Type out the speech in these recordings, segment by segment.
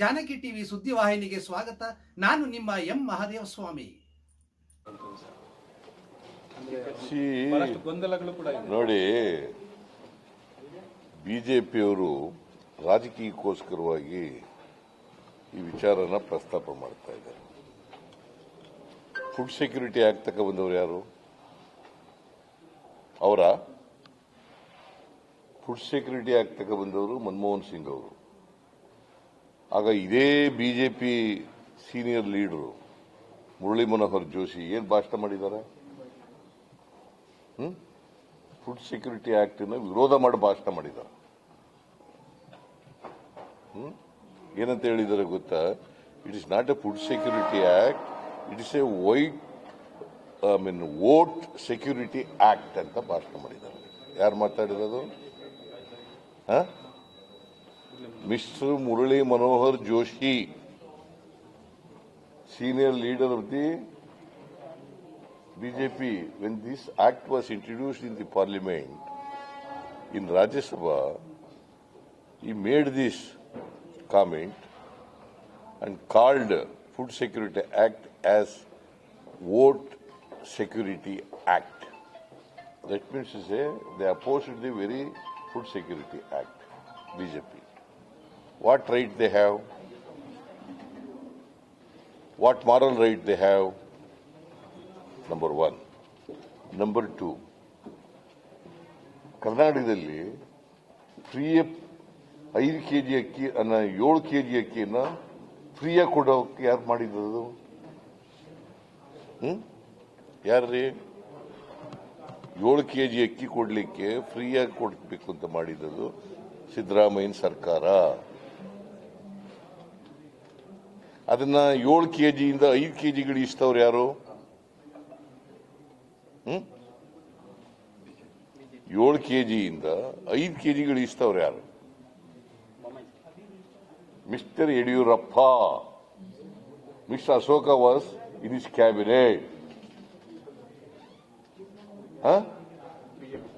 Janaki TV ಸುದ್ದಿವಾಹಿನಿಗೆ ಸ್ವಾಗತ. ನಾನು ನಿಮ್ಮ ಎಂ ಮಹಾದೇವ ಸ್ವಾಮಿ. ನೋಡಿ ಬಿಜೆಪಿಯವರು ರಾಜಕೀಯಕ್ಕೋಸ್ಕರವಾಗಿ ಈ ವಿಚಾರನ ಪ್ರಸ್ತಾಪ ಮಾಡ್ತಾ ಇದ್ದಾರೆ. ಫುಡ್ ಸೆಕ್ಯೂರಿಟಿ ಆಕ್ಟ್ ತಕ ಬಂದವರು ಯಾರು? ಅವರ? ಫುಡ್ ಸೆಕ್ಯೂರಿಟಿ ಆಕ್ಟ್ ತಕ ಬಂದವರು ಮನಮೋಹನ್ ಸಿಂಗ್ ಅವರು. ಆಗ ಇದೇ BJP senior leader Murali Manohar Joshi ಏನು ಭಾಷಣ ಮಾಡಿದ್ದಾರೆ? ಫುಡ್ ಸೆಕ್ಯೂರಿಟಿ ಆಕ್ಟ್ ವಿರೋಧ ಮಾಡಿ ಭಾಷಣ ಮಾಡಿದ್ದಾರೆ? ಏನಂತ ಹೇಳಿದ್ದಾರೆ ಗೊತ್ತಾ? It is not a food security act it is a white I mean vote security act ಅಂತ ಭಾಷಣ ಮಾಡಿದ್ದಾರೆ. ಯಾರು ಮಾತಾಡಿರೋದು? Mr. Murli Manohar Joshi, senior leader of the BJP, when this act was introduced in the parliament, in Rajya Sabha, he made this comment and called Food Security Act as Vote Security Act. That means to say they opposed the very Food Security Act, BJP. What right they have? What moral right they have? Number one number two ಕರ್ನಾಟಕದಲ್ಲಿ free ಐದು K G ಅಕ್ಕಿ, ಅನ್ನ ಏಳು K G ಅಕ್ಕಿಯನ್ನ ಫ್ರೀಯಾಗಿ ಕೊಡೋಕೆ ಯಾರು ಮಾಡಿದ್ದು ಹ್ಞೂ ಯಾರ್ರಿ? ಏಳು ಕೆ ಜಿ ಅಕ್ಕಿ ಕೊಡಲಿಕ್ಕೆ ಫ್ರೀಯಾಗಿ ಕೊಡಬೇಕು ಅಂತ ಮಾಡಿದ್ದು ಸಿದ್ದರಾಮಯ್ಯನ ಸರ್ಕಾರ. ಅದನ್ನ ಏಳು ಕೆ ಜಿಯಿಂದ ಐದು ಕೆ ಜಿಗಳು ಇಷ್ಟವ್ರು ಯಾರು? ಏಳು ಕೆ ಜಿಯಿಂದ ಐದು ಕೆ ಜಿಗಳು ಇಷ್ಟವ್ರು ಯಾರು? Mister Yediyurappa. Mister Ashoka was in is cabinet.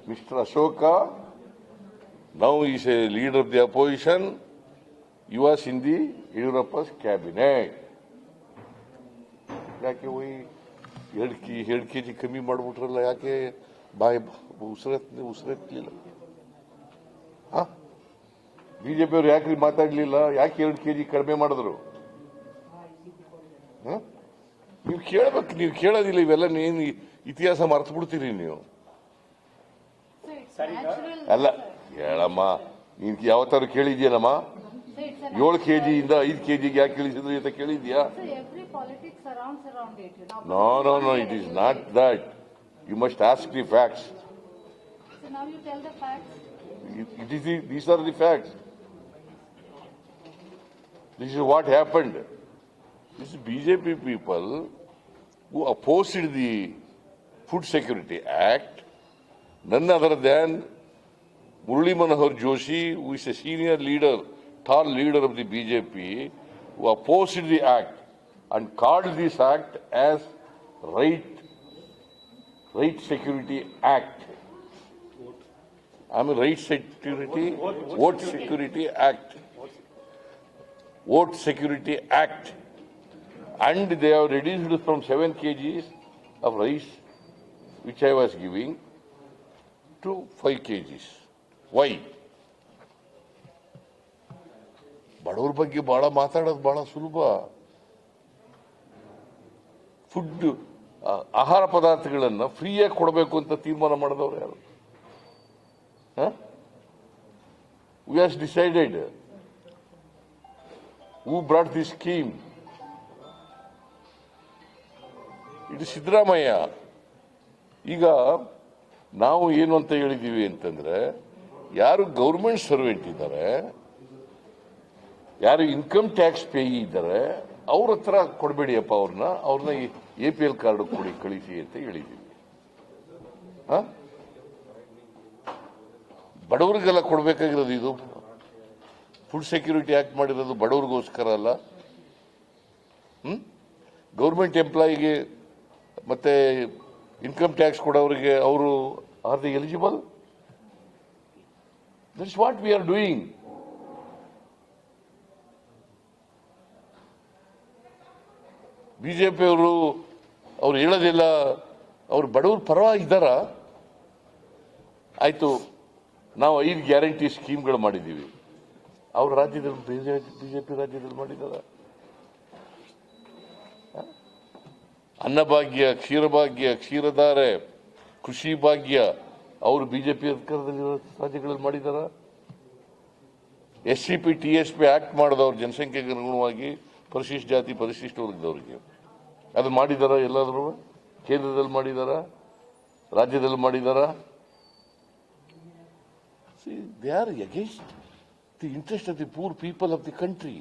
Mister Ashoka now is a leader of the opposition you Sindhi Yediyurappa's cabinet ಯಾಕೆ ಹೋಯ್ ಎರಡು ಕೆ ಎರಡು ಕೆ ಜಿ ಕಮ್ಮಿ ಮಾಡ್ಬಿಟ್ರಲ್ಲ ಯಾಕೆ ಬಾಯಿ ಉಸಿರತ್ ಬಿ ಬಿಜೆಪಿ ಪಿಯವ್ರು ಯಾಕೆ ಮಾತಾಡ್ಲಿಲ್ಲ? ಯಾಕೆ ಎರಡು ಕೆಜಿ ಕಡಿಮೆ ಮಾಡಿದ್ರು? ಹ? ನೀವು ಕೇಳಬೇಕು ನೀವು ಕೇಳೋದಿಲ್ಲ ಇವೆಲ್ಲ ನೀನು ಇತಿಹಾಸ ಮರ್ತು ಬಿಡ್ತೀರಿ ನೀವು ಅಲ್ಲ ಹೇಳಮ್ಮ ನೀನ್ ಯಾವತ್ತಾರು ಕೇಳಿದ್ಯೇನಮ್ಮ? ಏಳು ಕೆಜಿಯಿಂದ ಐದು ಕೆಜಿಗೆ ಯಾಕೆ ಇಳಿಸಿದ್ರು ಅಂತ ಕೇಳಿದ್ಯಾ every politics surrounds around it, you know. No, no, no, it is not that. You must ask the facts. So now you tell the facts. It it is the, these are the facts. This is what happened. This is BJP people who opposed the Food Security Act, none other than Murali Manohar Joshi, who is a senior leader, tall leader of the BJP, who opposed the act and called this act as Right, right Security Act. I mean, Right Security, Vote Security Act. Vote Security Act. And they have reduced from 7 kgs of rice, which I was giving, to 5 kgs. Why? ಬಡವ್ರ ಬಗ್ಗೆ ಬಹಳ ಮಾತಾಡೋದು ಬಹಳ ಸುಲಭ. Food ಆಹಾರ ಪದಾರ್ಥಗಳನ್ನು ಫ್ರೀಯಾಗಿ ಕೊಡಬೇಕು ಅಂತ ತೀರ್ಮಾನ ಮಾಡಿದವರು ಯಾರು? We has decided who brought the scheme ಇದು ಸಿದ್ದರಾಮಯ್ಯ ಈಗ ನಾವು ಏನು ಅಂತ ಹೇಳಿದ್ದೀವಿ ಅಂತಂದ್ರೆ, ಯಾರು ಗೌರ್ಮೆಂಟ್ ಸರ್ವೆಂಟ್ ಇದ್ದಾರೆ ಯಾರು ಇನ್ಕಮ್ ಟ್ಯಾಕ್ಸ್ ಪೇಯಿ ಇದ್ದಾರೆ ಅವ್ರ ಹತ್ರ ಕೊಡಬೇಡಿಯಪ್ಪ ಅವ್ರನ್ನ ಅವ್ರನ್ನ ಎ ಪಿ ಎಲ್ ಕಾರ್ಡ್ ಕೊಡಿ, ಕಳಿಸಿ ಅಂತ ಹೇಳಿದ್ದೀವಿ? ಬಡವರಿಗೆಲ್ಲ ಕೊಡಬೇಕಾಗಿರೋದು ಇದು. ಫುಡ್ ಸೆಕ್ಯೂರಿಟಿ ಆಕ್ಟ್ ಮಾಡಿರೋದು ಬಡವರಿಗೋಸ್ಕರ ಅಲ್ಲ. ಹ್ಮ್? ಗೌರ್ಮೆಂಟ್ ಎಂಪ್ಲಾಯಿಗೆ ಮತ್ತೆ ಇನ್ಕಮ್ ಟ್ಯಾಕ್ಸ್ ಕೊಡೋರಿಗೆ ಅವರು are the eligible that's what we are doing ಬಿಜೆಪಿಯವರು ಅವ್ರು ಹೇಳೋದಿಲ್ಲ, ಅವ್ರು ಬಡವ್ರ ಪರವಾಗಿದ್ದಾರ? ಆಯಿತು, ನಾವು ಐದು ಗ್ಯಾರಂಟಿ ಸ್ಕೀಮ್ಗಳು ಮಾಡಿದ್ದೀವಿ. ಅವ್ರ ರಾಜ್ಯದಲ್ಲಿ B J B J P ರಾಜ್ಯದಲ್ಲಿ ಮಾಡಿದಾರ ಅನ್ನಭಾಗ್ಯ, ಕ್ಷೀರಭಾಗ್ಯ, ಕ್ಷೀರಧಾರೆ, ಕೃಷಿ ಭಾಗ್ಯ, ಅವರು ಪಿ ಅಧಿಕಾರದಲ್ಲಿ ರಾಜ್ಯಗಳಲ್ಲಿ ಮಾಡಿದಾರ S C P, T S P act ಮಾಡಿದವ್ರು ಜನಸಂಖ್ಯೆಗೆ ಅನುಗುಣವಾಗಿ ಪರಿಶಿಷ್ಟ ಜಾತಿ, ಪರಿಶಿಷ್ಟ ವರ್ಗದವರಿಗೆ. ಅದು ಮಾಡಿದಾರ ಎಲ್ಲಾದರೂ? ಕೇಂದ್ರದಲ್ಲಿ ಮಾಡಿದಾರ? ರಾಜ್ಯದಲ್ಲಿ ಮಾಡಿದಾರ? They are against the interest of the poor people of the country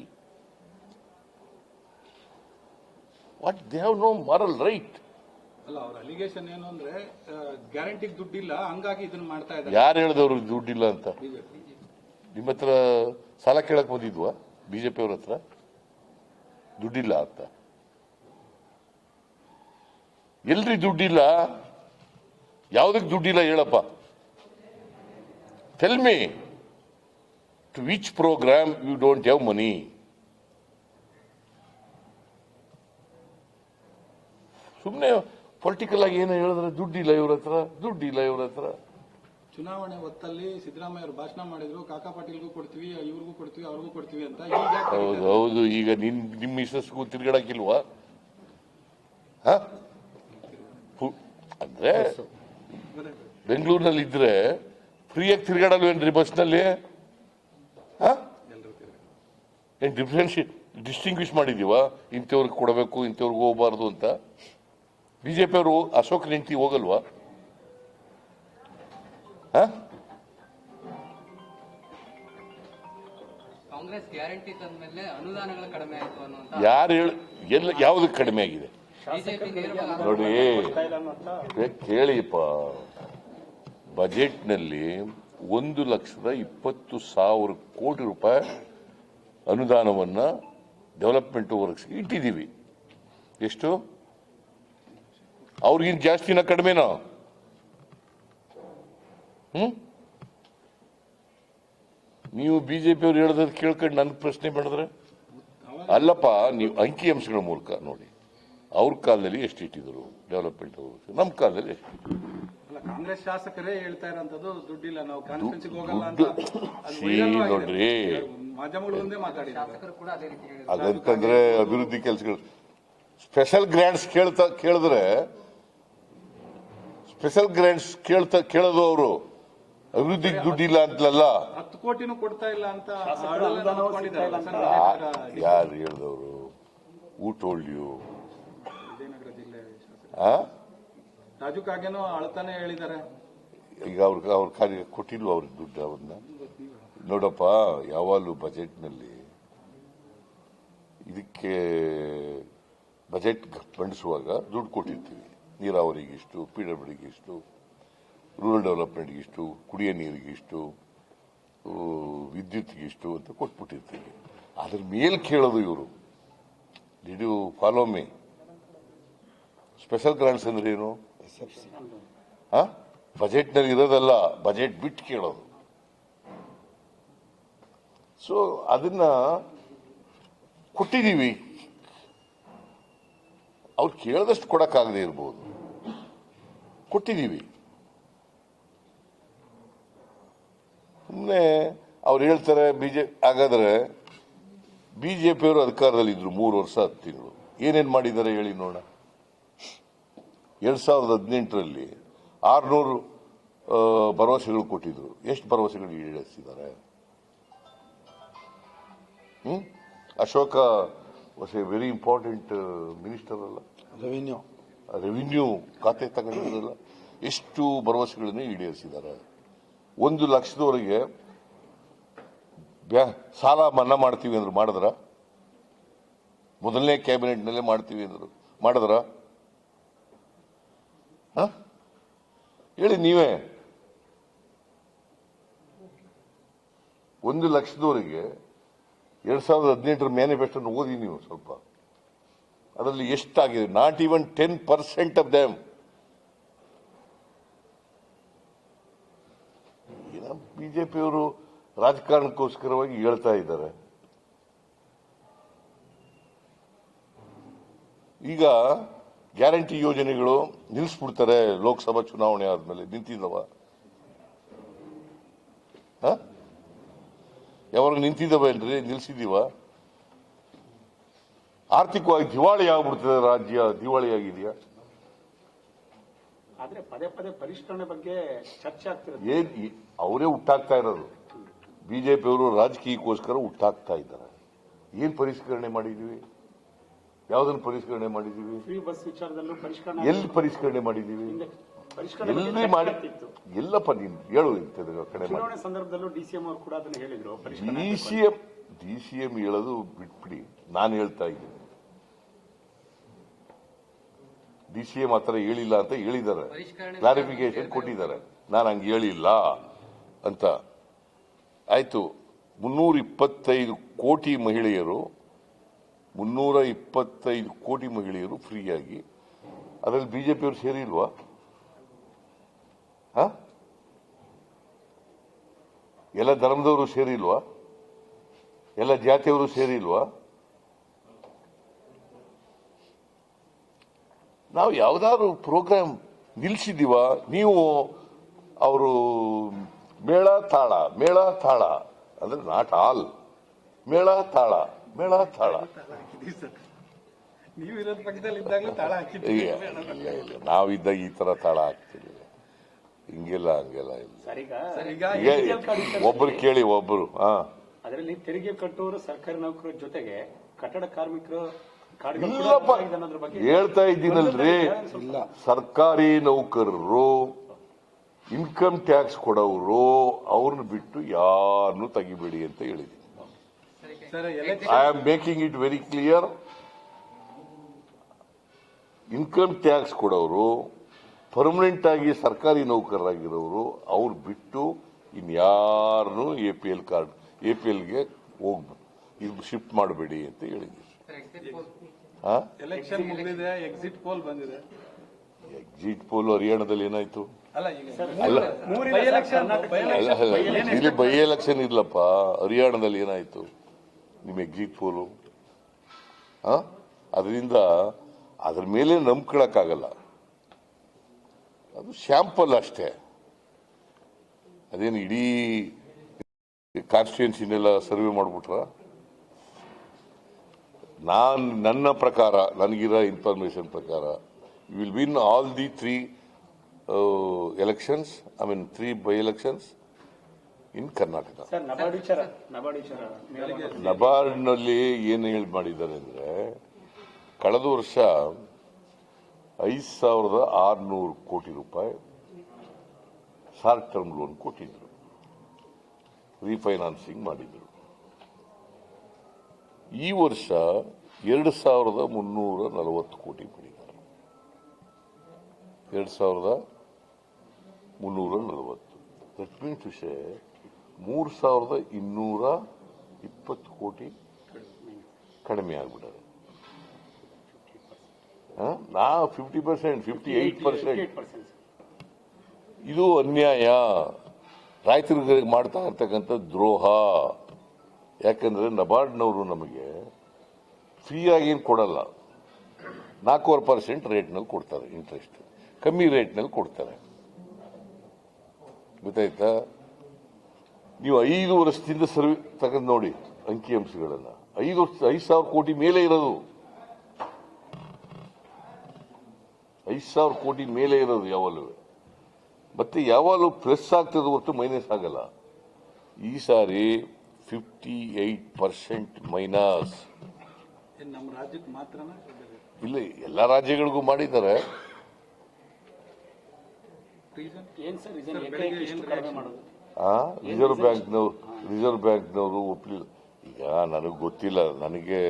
what they have no moral right ಅಲ್ಲ ಅವ್ರ ಅಲಿಗೇಷನ್ ಏನು ಅಂದ್ರೆ ಗ್ಯಾರಂಟಿಗೆ ದುಡ್ಡಿಲ್ಲ ಹಂಗಾಗಿ ಇದನ್ನ ಮಾಡ್ತಾ ಇದ್ದಾರೆ. ಯಾರು ಹೇಳಿದವ್ರು ದುಡ್ಡಿಲ್ಲ ಅಂತ? ನಿಮ್ಮ ಹತ್ರ ಸಾಲ ಕೇಳಕ್ ಬಂದಿದ್ವಾ? ಬಿಜೆಪಿ ಅವ್ರ ಹತ್ರ? ದುಡ್ಡಿಲ್ಲ ಅಂತ. ಎಲ್ರಿ ದುಡ್ಡಿಲ್ಲ? ಯಾವ್ದಕ್ ದುಡ್ಡಿಲ್ಲ ಹೇಳಪ್ಪ. Tell me to which program you don't have money ಸುಮ್ಮನೆ ಪೊಲಿಟಿಕಲ್ ಆಗಿ ಏನೋ ಹೇಳಿದ್ರೆ ದುಡ್ಡಿಲ್ಲ ಇವ್ರ ಹತ್ರ ದುಡ್ಡಿಲ್ಲ ಇವ್ರ ಹತ್ರ. ಚುನಾವಣೆ ಹೊತ್ತಲ್ಲಿ ಸಿದ್ದರಾಮಯ್ಯ ಅವರು ಭಾಷಣ ಮಾಡಿದ್ರು ಕಾಕಾ ಪಾಟೀಲ್ಗೂ ಕೊಡ್ತೀವಿ ಇವ್ರಿಗೂ ಕೊಡ್ತೀವಿ ಅವ್ರಿಗೂ ಕೊಡ್ತೀವಿ ಅಂತ ಹೌದು ಹೌದು ಈಗ ನಿನ್ ನಿಮ್ಮ ಮಿಸಸ್ಗೂ ತಿರ್ಗಾಡಕ್ಕಿಲ್ವಾ? ಹ? ಅಂದ್ರೆ ಬೆಂಗಳೂರಿನಲ್ಲಿ ಇದ್ರೆ ಫ್ರೀಯಾಗಿ ತಿರ್ಗಾಡಲ್ವೇನ್ರಿ ಬಸ್ನಲ್ಲಿ? ಏನ್ ಡಿಫ್ರೆನ್ಶಿಯೇಟ್ ಡಿಸ್ಟಿಂಗ್ವಿಶ್ ಮಾಡಿದೀವ ಇಂಥವ್ರಿಗೆ ಕೊಡಬೇಕು ಇಂಥವ್ರಿಗೆ ಹೋಗಬಾರ್ದು ಅಂತ? ಬಿಜೆಪಿ ಅವರು ಅಶೋಕ್ ನೆಂಟಿ ಹೋಗಲ್ವಾ? ಯಾರು ಹೇಳ ಎಲ್ಲ ಯಾವ್ದಕ್ಕೆ ಕಡಿಮೆ ಆಗಿದೆ? ನೋಡಿ ಕೇಳಿಪ್ಪ. ಬಜೆಟ್ನಲ್ಲಿ ಒಂದು ಲಕ್ಷದ ಇಪ್ಪತ್ತು ಸಾವಿರ ಕೋಟಿ ರೂಪಾಯಿ ಅನುದಾನವನ್ನ ಡೆವಲಪ್ಮೆಂಟ್ ವರ್ಕ್ಸ್ಗೆ ಇಟ್ಟಿದ್ದೀವಿ. ಎಷ್ಟು? ಅವ್ರಿಗಿಂತ ಜಾಸ್ತಿನ ಕಡಿಮೆನಾ? ಹ್ಮ್? ನೀವು ಬಿಜೆಪಿ ಅವ್ರು ಹೇಳದ್ ಕೇಳ್ಕೊಂಡು ನನ್ ಪ್ರಶ್ನೆ ಮಾಡಿದ್ರೆ? ಅಲ್ಲಪ್ಪ ನೀವು ಅಂಕಿ ಅಂಶಗಳ ಮೂಲಕ ನೋಡಿ. ಅವ್ರ ಕಾಲದಲ್ಲಿ ಎಷ್ಟು ಇಟ್ಟಿದ್ರು ಡೆವಲಪ್ಮೆಂಟ್ ನಮ್ಮ ಕಾಲದಲ್ಲಿ ಎಷ್ಟು ಕಾಂಗ್ರೆಸ್ ಶಾಸಕರೇ ಹೇಳ್ತಾ ಇರೋಂಥದ್ದು ದುಡ್ಡಿಲ್ಲ. ನಾವು ಕಾನ್ಫರೆನ್ಸ್ ಹೋಗಲ್ಲ ಅಂತ. ಅದು ಸಿ viral ಆಗಿದೆ. ನೋಡ್ರಿ. ಮಾಧ್ಯಮಗಳ ರೀತಿ ಹೇಳಿದ್ರು. ಅದಂತಂದ್ರೆ ಅಭಿವೃದ್ಧಿ ಕೆಲಸಗಳು. ಸ್ಪೆಷಲ್ ಗ್ರಾಂಟ್ಸ್ ಕೇಳ್ತಾ ಕೇಳಿದ್ರೆ ಸ್ಪೆಷಲ್ ಗ್ರಾಂಟ್ಸ್ ಕೇಳ್ತಾ ಕೇಳೋದು ಅವರು. ಅಭಿವೃದ್ಧಿಗೆ ದುಡ್ಡಿಲ್ಲ ಅಂತಲ್ಲ. ಹತ್ತು ಕೋಟಿನೂ ಕೊಡ್ತಾ ಇಲ್ಲ ಅಂತ ಯಾರು ಹೇಳಿದವರು? ಊಟ ಯು ಅಳ್ತಾನೆ ಹೇಳಿದ್ದಾರೆ. ಈಗ ಅವ್ರಿಗೆ ಅವ್ರ ಕಾರ್ಯ ಕೊಟ್ಟಿಲ್ವ ಅವ್ರ ದುಡ್ಡು ಅವ್ರನ್ನ ನೋಡಪ್ಪ ಯಾವಾಗಲೂ ಬಜೆಟ್ನಲ್ಲಿ ಇದಕ್ಕೆ ಬಜೆಟ್ ಮಂಡಿಸುವಾಗ ದುಡ್ಡು ಕೊಟ್ಟಿರ್ತೀವಿ. ನೀರಾವರಿಗೆ ಇಷ್ಟು ಪಿ ಡಬ್ಲ್ಯೂಡಿಗೆ ಇಷ್ಟು ರೂರಲ್ ಡೆವಲಪ್ಮೆಂಟ್ಗೆ ಇಷ್ಟು ಕುಡಿಯೋ ನೀರಿಗೆ ಇಷ್ಟು ವಿದ್ಯುತ್ಗೆ ಇಷ್ಟು ಅಂತ ಕೊಟ್ಬಿಟ್ಟಿರ್ತೀವಿ. ಅದ್ರ ಮೇಲೆ ಕೇಳೋದು ಇವರು. Did you follow me special grants ಅಂದ್ರೆ ಏನು? ಬಜೆಟ್ನಲ್ಲಿ ಇರೋದಲ್ಲ ಬಜೆಟ್ ಬಿಟ್ಟು ಕೇಳೋದು. ಸೊ ಅದನ್ನ ಕೊಟ್ಟಿದ್ದೀವಿ ಅವ್ರು ಕೇಳದಷ್ಟು ಕೊಡಕ್ಕಾಗದೇ ಇರ್ಬೋದು. ಕೊಟ್ಟಿದ್ದೀವಿ ಸುಮ್ಮನೆ ಅವ್ರು ಹೇಳ್ತಾರೆ, ಬಿಜೆ, ಹಾಗಾದ್ರೆ ಬಿಜೆಪಿಯವರು ಅಧಿಕಾರದಲ್ಲಿ ಇದ್ರು ಮೂರು ವರ್ಷ ಹತ್ತು ತಿಂಗಳು. ಏನೇನು ಮಾಡಿದ್ದಾರೆ ಹೇಳಿ ನೋಡ ಎರಡ್ ಸಾವಿರದ ಹದಿನೆಂಟರಲ್ಲಿ ಆರುನೂರು ಭರವಸೆಗಳು ಕೊಟ್ಟಿದ್ರು. ಎಷ್ಟು ಭರವಸೆಗಳು ಈಡೇರಿಸಿದ್ದಾರೆ? ಹ್ಞೂ Ashoka was a very important minister ಅಲ್ಲ. ರೆವಿನ್ಯೂ ರೆವಿನ್ಯೂ ಖಾತೆ ತಗೊಂಡಿರೋದಲ್ಲ ಎಷ್ಟು ಭರವಸೆಗಳನ್ನು ಈಡೇರಿಸಿದ್ದಾರೆ? ಒಂದು ಲಕ್ಷದವರೆಗೆ ಬ್ಯಾ- ಸಾಲ ಮನ್ನಾ ಮಾಡ್ತೀವಿ ಅಂದರು ಮಾಡಿದ್ರ? ಮೊದಲನೇ ಕ್ಯಾಬಿನೆಟ್ನಲ್ಲೇ ಮಾಡ್ತೀವಿ ಅಂದರು ಮಾಡಿದ್ರ? ಹೇಳಿ ನೀವೇ. ಒಂದು ಲಕ್ಷದವರಿಗೆ ಎರಡ್ ಸಾವಿರದ ಹದಿನೆಂಟರ ಮ್ಯಾನಿಫೆಸ್ಟೋ ಓದಿ ನೀವು ಸ್ವಲ್ಪ. ಅದರಲ್ಲಿ ಎಷ್ಟಾಗಿದೆ? Not even ten percent of them ಬಿಜೆಪಿಯವರು ರಾಜಕಾರಣಕ್ಕೋಸ್ಕರವಾಗಿ ಹೇಳ್ತಾ ಇದ್ದಾರೆ. ಈಗ ಗ್ಯಾರಂಟಿ ಯೋಜನೆಗಳು ನಿಲ್ಲಿಸ್ಬಿಡ್ತಾರೆ ಲೋಕಸಭಾ ಚುನಾವಣೆ ಆದ್ಮೇಲೆ ನಿಂತಿದ್ದವ ಯಾವಾಗ ಯಾವಾಗ ನಿಂತಿದ್ದವೇನ್ರಿ ನಿಲ್ಸಿದೀವ? ಆರ್ಥಿಕವಾಗಿ ದಿವಾಳಿ ಆಗ್ಬಿಡ್ತದೆ ರಾಜ್ಯ ದಿವಾಳಿ ಆಗಿದೆಯಾ? ಆದ್ರೆ ಪದೇ ಪದೇ ಪರಿಷ್ಕರಣೆ ಬಗ್ಗೆ ಚರ್ಚೆ ಆಗ್ತಿರೋದು ಏನ್ ಅವರೇ ಹುಟ್ಟಾಗ್ತಾ ಇರೋದು. ಬಿಜೆಪಿಯವರು ರಾಜಕೀಯಕ್ಕೋಸ್ಕರ ಹುಟ್ಟಾಗ್ತಾ ಇದ್ದಾರೆ. ಏನ್ ಪರಿಷ್ಕರಣೆ ಮಾಡಿದೀವಿ? ಯಾವ್ದನ್ನ ಪರಿಷ್ಕರಣೆ ಮಾಡಿದೀವಿ ಎಲ್ಲಿ ಪರಿಷ್ಕರಣೆ ಮಾಡಿದೀವಿ ಎಲ್ಲಿ ಮಾಡಿ. ಎಲ್ಲಪ್ಪ ನೀನು ಹೇಳು ಇಂಥದ್ದು ಕಡೆ ಮಾಡಿ. ಸಂದರ್ಭದಲ್ಲೂ ಡಿಸಿಎಂ ಅವರು ಕೂಡ ಅದನ್ನ ಹೇಳಿದ್ರು ಪರಿಷ್ಕರಣೆ D C M D C M ಹೇಳೋದು ಬಿಟ್ಬಿಡಿ. ನಾನು ಹೇಳ್ತಾ ಇದ್ದೀನಿ. ಡಿ ಸಿ ಎಂ ಹತ್ರ ಹೇಳಿಲ್ಲ ಅಂತ ಹೇಳಿದ್ದಾರೆ. ಕ್ಲಾರಿಫಿಕೇಶನ್ ಕೊಟ್ಟಿದ್ದಾರೆ. ನಾನು ಹಂಗೆ ಹೇಳಿಲ್ಲ ಅಂತ. ಆಯ್ತು. ಮುನ್ನೂರ ಇಪ್ಪತ್ತೈದು ಕೋಟಿ ಮಹಿಳೆಯರು ಮುನ್ನೂರ ಇಪ್ಪತ್ತೈದು ಕೋಟಿ ಮಹಿಳೆಯರು ಫ್ರೀಯಾಗಿ. ಅದರಲ್ಲಿ ಬಿಜೆಪಿಯವರು ಸೇರಿಲ್ವಾ? ಹಾ? ಎಲ್ಲ ಧರ್ಮದವರು ಸೇರಿಲ್ವಾ? ಎಲ್ಲ ಜಾತಿಯವರು ಸೇರಿಲ್ವಾ? ನಾವು ಯಾವ್ದಾದ್ರು ಪ್ರೋಗ್ರಾಮ್ ನಿಲ್ಸಿದೀವ? ನೀವು ಅವರು ಮೇಳ ತಾಳ ಮೇಳ ತಾಳ, ಅಂದರೆ ನಾಟ್ ಆಲ್, ಮೇಳ ತಾಳ. ಮೇಳ ತಾಳ ನೀವು ಇರೋದ್ ಪಕ್ಕದಲ್ಲಿ ಇದ್ದಾಗಲೂ ತಾಳ ಹಾಕಿದ್ರಿ ಇಲ್ಲ ಇಲ್ಲ ಇಲ್ಲ. ನಾವಿದ್ದಾಗ ಈ ತರ ತಾಳ ಹಾಕ್ತಿರ್ಲಿಲ್ಲ ಹಿಂಗಿಲ್ಲ ಹಂಗೆಲ್ಲ ಇಲ್ಲ. ಒಬ್ರು ಕೇಳಿ ಒಬ್ರು ಹಾ. ಅದರಲ್ಲಿ ತೆರಿಗೆ ಕಟ್ಟುವವರು ಸರ್ಕಾರಿ ನೌಕರರ ಜೊತೆಗೆ ಕಟ್ಟಡ ಕಾರ್ಮಿಕರು ಇಲ್ಲಪ್ಪ. ಹೇಳ್ತಾ ಇದ್ದೀನಲ್ರಿ. ಸರ್ಕಾರಿ ನೌಕರರು ಇನ್ಕಮ್ ಟ್ಯಾಕ್ಸ್ ಕೊಡೋರು ಅವ್ರನ್ನ ಬಿಟ್ಟು ಯಾರನ್ನೂ ತೆಗಿಬೇಡಿ ಅಂತ ಹೇಳಿದ್ದೀನಿ. Sir am I am making it very clear income tax ಕೊಡೋರು ಪರ್ಮನೆಂಟ್ ಆಗಿ ಸರ್ಕಾರಿ ನೌಕರರಾಗಿರೋರು ಅವ್ರು ಬಿಟ್ಟು ಇನ್ಯಾರನ್ನು A P L card A P ಎಲ್ಗೆ ಹೋಗ್ಬೇಕು ಇದು ಶಿಫ್ಟ್ ಮಾಡಬೇಡಿ ಅಂತ ಹೇಳಿದ್ದೀನಿ ಸರ್ ಎಕ್ಸಿಟ್ ಪೋಲ್ ಹಾ ಎಲೆಕ್ಷನ್ ಮುಗಿದಿದೆ ಎಕ್ಸಿಟ್ ಪೋಲ್ ಬಂದಿದೆ. ಎಕ್ಸಿಟ್ ಪೋಲ್ ಹರಿಯಾಣದಲ್ಲಿ ಏನಾಯ್ತು? ಇಲ್ಲಿ ಬೈ ಎಲೆಕ್ಷನ್ ಇಲ್ಲಪ್ಪ. ಹರಿಯಾಣದಲ್ಲಿ ಏನಾಯ್ತು? ನಿಮ್ಮ ಎಕ್ಸಿಟ್ ಪೋಲು ಅದರಿಂದ ಅದ್ರ ಮೇಲೆ ನಂಬ್ಕೊಳಕ್ಕಾಗಲ್ಲ ಅದು ಶ್ಯಾಂಪಲ್ ಅಷ್ಟೇ. ಅದೇನು ಇಡೀ ಕಾನ್ಸ್ಟಿಟ್ಯೂನ್ಸಿನೆಲ್ಲ ಸರ್ವೆ ಮಾಡ್ಬಿಟ್ರ? ನಾನು ನನ್ನ ಪ್ರಕಾರ, ನನಗಿರೋ ಇನ್ಫಾರ್ಮೇಷನ್ ಪ್ರಕಾರ you will win all the three elections I mean three by elections in Karnataka. ನಬಾರ್ಡ್ನಲ್ಲಿ ಏನು ಹೇಳಿ ಮಾಡಿದ್ದಾರೆ ಅಂದ್ರೆ ಕಳೆದ ವರ್ಷ ಐದು ಸಾವಿರದ ಆರುನೂರು ಕೋಟಿ ರೂಪಾಯಿ ಶಾರ್ಟ್ ಟರ್ಮ್ ಲೋನ್ ಕೊಟ್ಟಿದ್ರು. ರೀಫೈನಾನ್ಸಿಂಗ್ ಮಾಡಿದ್ರು. ಈ ವರ್ಷ ಎರಡು ಸಾವಿರದ ಮುನ್ನೂರ ನಲವತ್ತು ಕೋಟಿ ಪಡಿದ್ದಾರೆ ಎರಡು ಸಾವಿರದ ಮುನ್ನೂರ ನಲವತ್ತು. ದಟ್ ಮೀನ್ಸ್ ವಿಷಯ ಮೂರು ಸಾವಿರದ ಇನ್ನೂರ ಇಪ್ಪತ್ತು ಕೋಟಿ ಕಡಿಮೆ ಆಗ್ಬಿಟ್ಟದೆ? ನಾ fifty percent fifty eight percent 58%. ಇದು ಅನ್ಯಾಯ. ರೈತರಿಗೆ ಮಾಡ್ತಾ ಇರ್ತಕ್ಕಂಥ ದ್ರೋಹ. ಯಾಕಂದ್ರೆ ನಬಾರ್ಡ್ನವರು ನಮಗೆ ಫ್ರೀಯಾಗಿ ಏನು ಕೊಡಲ್ಲ. ನಾಲ್ಕೂವರೆ ಪರ್ಸೆಂಟ್ ರೇಟ್ನಲ್ಲಿ ಕೊಡ್ತಾರೆ ಇಂಟ್ರೆಸ್ಟ್ ಕಮ್ಮಿ ರೇಟ್ನಲ್ಲಿ ಕೊಡ್ತಾರೆ. ಗೊತ್ತಾಯ್ತಾ? ನೀವು ಐದು ವರ್ಷದಿಂದ ಸರ್ವೆ ತಗೊಂಡು ನೋಡಿ ಅಂಕಿ ಅಂಶಗಳನ್ನ. ಐದು ವರ್ಷ ಐದು ಸಾವಿರ ಕೋಟಿ ಮೇಲೆ ಇರೋದು. ಐದು ಸಾವಿರ ಕೋಟಿ ಮೇಲೆ ಇರೋದು ಯಾವಾಗಲೂ. ಮತ್ತೆ ಯಾವಾಗಲೂ ಪ್ಲಸ್ ಆಗ್ತದೆ ಹೊರತು ಮೈನಸ್ ಆಗಲ್ಲ. ಈ ಸಾರಿ ಫಿಫ್ಟಿ ಏಟ್ ಪರ್ಸೆಂಟ್ ಮೈನಸ್ ನಮ್ಮ ರಾಜ್ಯಕ್ಕೆ ಇಲ್ಲ ಎಲ್ಲ ರಾಜ್ಯಗಳಿಗೂ ಮಾಡಿದ್ದಾರೆ. ಏನ್ ಸರ್ ರಿಸರ್ವ್ ಬ್ಯಾಂಕ್ನವ್ರು ರಿಸರ್ವ್ ಬ್ಯಾಂಕ್ನವರು ಒಪ್ಪಲಿಲ್ಲ ಈಗ ನನಗೆ ಗೊತ್ತಿಲ್ಲ ನನಗೆ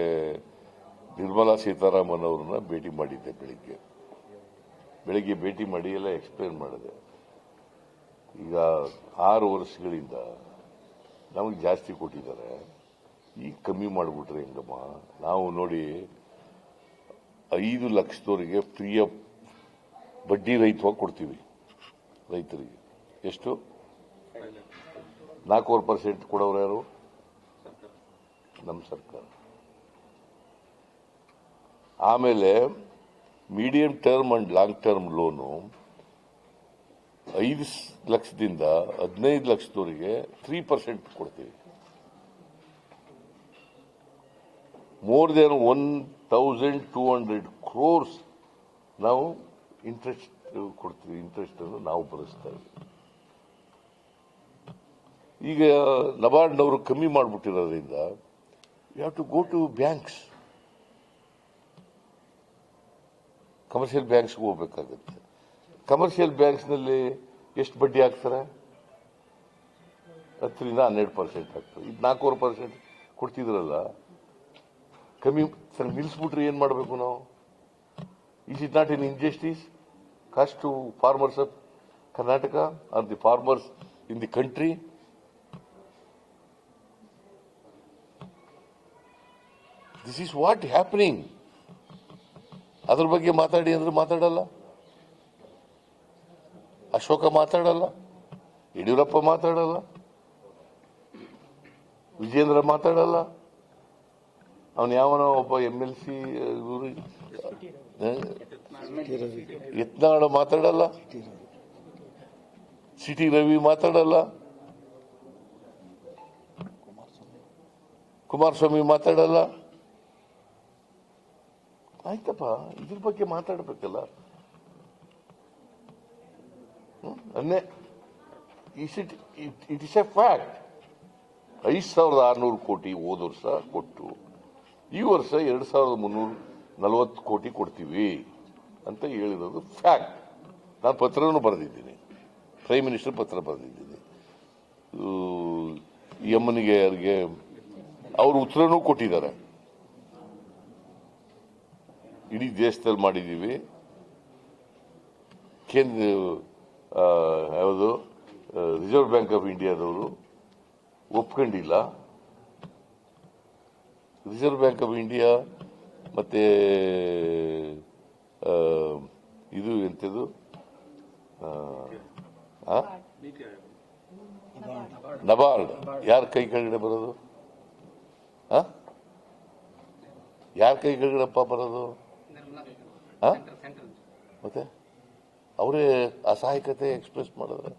ನಿರ್ಮಲಾ ಸೀತಾರಾಮನ್ ಅವ್ರನ್ನ ಭೇಟಿ ಮಾಡಿದ್ದೆ ಬೆಳಿಗ್ಗೆ. ಬೆಳಿಗ್ಗೆ ಭೇಟಿ ಮಾಡಿ ಎಲ್ಲ ಎಕ್ಸ್ಪ್ಲೇನ್ ಮಾಡಿದೆ. ಈಗ ಆರು ವರ್ಷಗಳಿಂದ ನಮಗೆ ಜಾಸ್ತಿ ಕೊಟ್ಟಿದ್ದಾರೆ. ಈಗ ಕಮ್ಮಿ ಮಾಡಿಬಿಟ್ರೆ ಹೆಂಗಮ್ಮ? ನಾವು ನೋಡಿ ಐದು ಲಕ್ಷದವರೆಗೆ ಫ್ರೀಯ ಬಡ್ಡಿ ರಹಿತವಾಗಿ ಕೊಡ್ತೀವಿ ರೈತರಿಗೆ. ಎಷ್ಟು? ನಾಲ್ಕೂವರೆ ಪರ್ಸೆಂಟ್ ಕೊಡೋರು ಯಾರು? ನಮ್ಮ ಸರ್ಕಾರ. ಆಮೇಲೆ medium term and long term loan ಐದು ಲಕ್ಷದಿಂದ ಹದಿನೈದು ಲಕ್ಷದವರೆಗೆ ತ್ರೀ ಪರ್ಸೆಂಟ್ ಕೊಡ್ತೀವಿ. More than one thousand two hundred crores ನಾವು ಇಂಟ್ರೆಸ್ಟ್ ಕೊಡ್ತೀವಿ. ಇಂಟ್ರೆಸ್ಟನ್ನು ನಾವು ಭರಿಸ್ತೇವೆ ಈಗ ನಬಾರ್ಡ್ನವರು ಕಮ್ಮಿ ಮಾಡಿಬಿಟ್ಟಿರೋದ್ರಿಂದ you have to go to banks commercial ಬ್ಯಾಂಕ್ಸ್ಗೆ ಹೋಗ್ಬೇಕಾಗುತ್ತೆ. ಕಮರ್ಷಿಯಲ್ ಬ್ಯಾಂಕ್ಸ್ನಲ್ಲಿ ಎಷ್ಟು ಬಡ್ಡಿ ಹಾಕ್ತಾರೆ? ಹತ್ತರಿಂದ ಹನ್ನೆರಡು ಪರ್ಸೆಂಟ್ ಆಗ್ತದೆ. ಇದು ನಾಲ್ಕೂವರೆ ಪರ್ಸೆಂಟ್ ಕೊಡ್ತಿದ್ರಲ್ಲ. ಕಮ್ಮಿ ಸರ್, ನಿಲ್ಲಿಸ್ಬಿಟ್ರೆ ಏನು ಮಾಡಬೇಕು ನಾವು? Is it not in injustice cost to farmers of Karnataka are the farmers in the country this is what happening ಅದ್ರ ಬಗ್ಗೆ ಮಾತಾಡಿ ಅಂದ್ರೆ ಮಾತಾಡಲ್ಲ. ಅಶೋಕ ಮಾತಾಡಲ್ಲ. ಯಡಿಯೂರಪ್ಪ ಮಾತಾಡಲ್ಲ. ವಿಜೇಂದ್ರ ಮಾತಾಡಲ್ಲ. ಅವನು ಯಾವನೋ ಒಬ್ಬ ಎಂ ಎಲ್ ಸಿ ಯತ್ನಾಳ ಮಾತಾಡಲ್ಲ. ಸಿಟಿ ರವಿ ಮಾತಾಡಲ್ಲ. ಕುಮಾರಸ್ವಾಮಿ ಮಾತಾಡಲ್ಲ. ಆಯ್ತಪ್ಪ, ಇದ್ರ ಬಗ್ಗೆ ಮಾತಾಡಬೇಕಲ್ಲ. ಅನ್ನೇ it it is a fact ಐದು ಸಾವಿರದ ಆರುನೂರು ಕೋಟಿ ಹೋದ ವರ್ಷ ಕೊಟ್ಟು, ಈ ವರ್ಷ ಎರಡು ಸಾವಿರದ ಮುನ್ನೂರ ನಲವತ್ತು ಕೋಟಿ ಕೊಡ್ತೀವಿ ಅಂತ ಹೇಳಿರೋದು ಫ್ಯಾಕ್ಟ್ ನಾನು ಪತ್ರವನ್ನು ಬರೆದಿದ್ದೀನಿ. ಪ್ರೈಮ್ ಮಿನಿಸ್ಟರ್ ಪತ್ರ ಬರೆದಿದ್ದೀನಿ. ಈ ಅಮ್ಮನಿಗೆ ಅವ್ರಿಗೆ, ಅವರು ಉತ್ತರನೂ ಕೊಟ್ಟಿದ್ದಾರೆ. ಇಡೀ ದೇಶದಲ್ಲಿ ಮಾಡಿದ್ದೀವಿ. ಕೇಂದ್ರ ಯಾವುದು ರಿಸರ್ವ್ ಬ್ಯಾಂಕ್ ಆಫ್ ಇಂಡಿಯಾದವರು ಒಪ್ಕೊಂಡಿಲ್ಲ. ರಿಸರ್ವ್ ಬ್ಯಾಂಕ್ ಆಫ್ ಇಂಡಿಯಾ ಮತ್ತೆ ಇದು ಎಂಥದ್ದು? ನಬಾರ್ಡ್ ಯಾರ ಕೈ ಕೆಳಗಡೆ ಬರೋದು? ಯಾರ ಕೈ ಕೆಳಗಡೆಪ್ಪ ಬರೋದು? ಮತ್ತೆ ಅವರೇ ಅಸಹಾಯಕತೆ ಎಕ್ಸ್ಪ್ರೆಸ್ ಮಾಡಿದ್ರೆ.